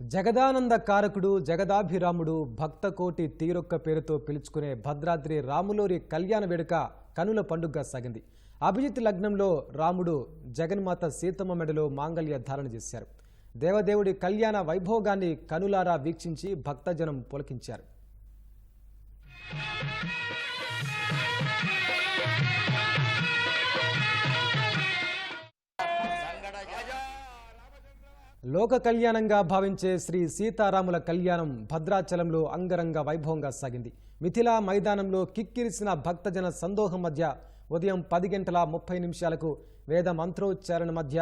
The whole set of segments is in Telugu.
జగదానంద కారకుడు జగదాభిరాముడు భక్తకోటి తీరొక్క పేరుతో పిలుచుకునే భద్రాద్రి రాములోరి కళ్యాణ వేడుక కనుల పండుగగా సాగింది. అభిజిత్ లగ్నంలో రాముడు జగన్మాత సీతమ్మ మెడలో మాంగళ్య ధారణ చేశారు. దేవదేవుడి కళ్యాణ వైభోగాన్ని కనులారా వీక్షించి భక్తజనం పులకించారు. లోక కళ్యాణంగా భావించే శ్రీ సీతారాముల కళ్యాణం భద్రాచలంలో అంగరంగ వైభవంగా సాగింది. మిథిలా మైదానంలో కిక్కిరిసిన భక్తజన సందోహం మధ్య ఉదయం పది గంటల ముప్పై నిమిషాలకు వేద మంత్రోచ్చారణ మధ్య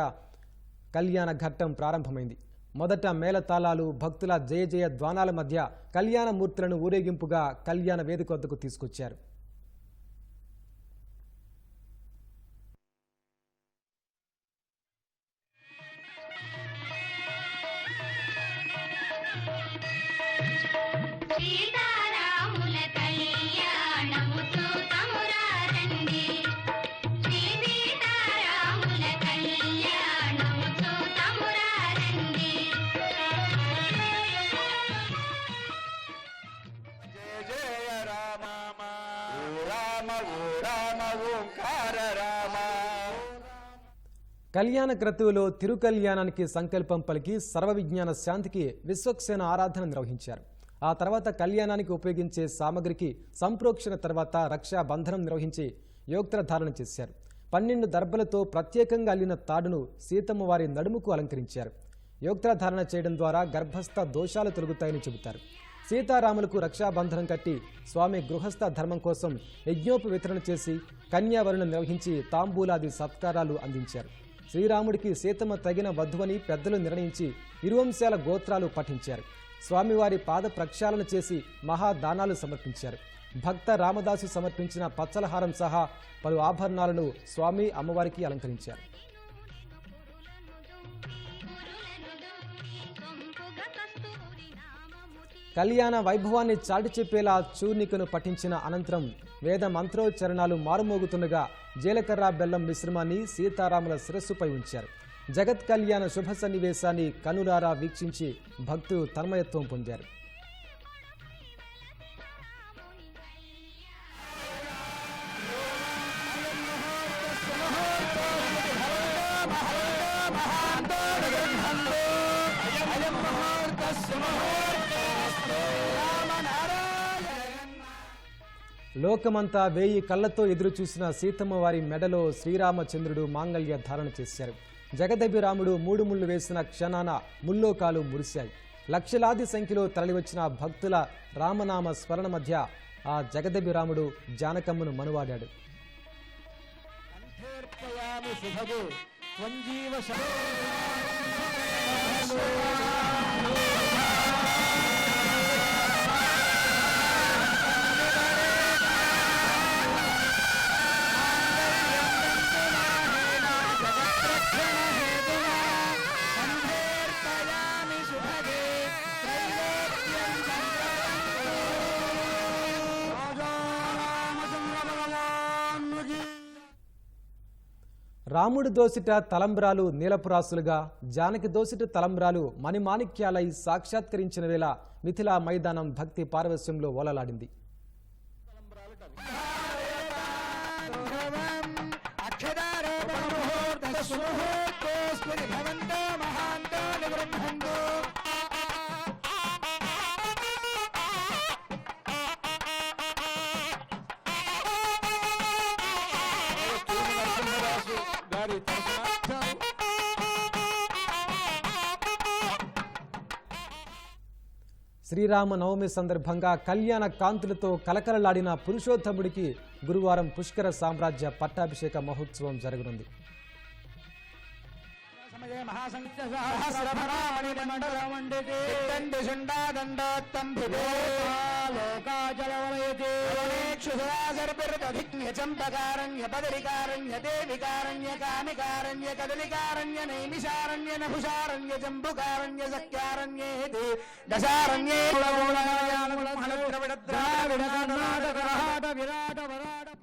కళ్యాణ ఘట్టం ప్రారంభమైంది. మొదట మేళతాళాలు భక్తుల జయ జయ ధ్వానాల మధ్య కళ్యాణ మూర్తులను ఊరేగింపుగా కళ్యాణ వేదిక వద్దకు తీసుకొచ్చారు. రామ ఓంకార రామ. కళ్యాణ క్రతువులో తిరుకల్యాణానికి సంకల్పం పలికి సర్వ విజ్ఞాన శాంతికి విశ్వక్సేన ఆరాధన నిర్వహించారు. ఆ తర్వాత కళ్యాణానికి ఉపయోగించే సామగ్రికి సంప్రోక్షణ తర్వాత రక్షా బంధనం నిర్వహించి యోక్త్ర ధారణ చేశారు. పన్నెండు దర్భలతో ప్రత్యేకంగా అల్లిన తాడును సీతమ్మ వారి నడుముకు అలంకరించారు. యోక్త్ర ధారణ చేయడం ద్వారా గర్భస్థ దోషాలు తొలుగుతాయని చెబుతారు. సీతారాములకు రక్షాబంధనం కట్టి స్వామి గృహస్థ ధర్మం కోసం యజ్ఞోప వితరణ చేసి కన్యావరణ నిర్వహించి తాంబూలాది సత్కారాలు అందించారు. శ్రీరాముడికి సీతమ్మ తగిన వధువని పెద్దలు నిర్ణయించి ఇరువంశాల గోత్రాలు పఠించారు. స్వామివారి పాద ప్రక్షాళన చేసి మహాదానాలు సమర్పించారు. భక్త రామదాసు సమర్పించిన పచ్చలహారం సహా పలు ఆభరణాలను స్వామి అమ్మవారికి అలంకరించారు. కళ్యాణ వైభవాన్ని చాటి చెప్పేలా చూర్ణికను పఠించిన అనంతరం వేద మంత్రోచ్చరణాలు మారుమోగుతుండగా జీలకర్ర బెల్లం మిశ్రమాన్ని సీతారాముల శిరస్సుపై ఉంచారు జగత్ కళ్యాణ శుభ సన్నివేశాన్ని కనులారా వీక్షించి భక్తులు తన్మయత్వం పొందారు లోకమంతా వేయి కళ్ళతో ఎదురు చూసిన సీతమ్మ వారి మెడలో శ్రీరామచంద్రుడు మాంగళ్య ధారణ చేశారు. జగదభిరాముడు మూడు ముళ్ళు వేసిన క్షణాన ముల్లోకాలు మురిశాయి. లక్షలాది సంఖ్యలో తరలివచ్చిన భక్తుల రామనామ స్మరణ మధ్య ఆ జగదభిరాముడు జానకమ్మను మనువాడాడు. కంఠేర్పయామి రాముడు దోసిట తలంబ్రాలు నీలపురాసులుగా జానకి దోసిట తలంబ్రాలు మణిమాణిక్యాలై సాక్షాత్కరించిన వేళ మిథిలా మైదానం భక్తి పారవస్యంలో ఓలలాడింది. గారి శ్రీరామ నవమి సందర్భంగా కళ్యాణ కాంతులతో కలకలలాడిన పురుషోత్తముడికి గురువారం పుష్కర సామ్రాజ్య పట్టాభిషేక మహోత్సవం జరగనుంది. మహాసంఖ్య సహస్రభరామణి కామికారణ్య కదలికారణ్య నైమిషారణ్య నభుషారణ్య జంబుకారణ్య సఖ్యారణ్యేతి దశారణ్యే ద్రావిడ కర్ణాటక విరాట విరాట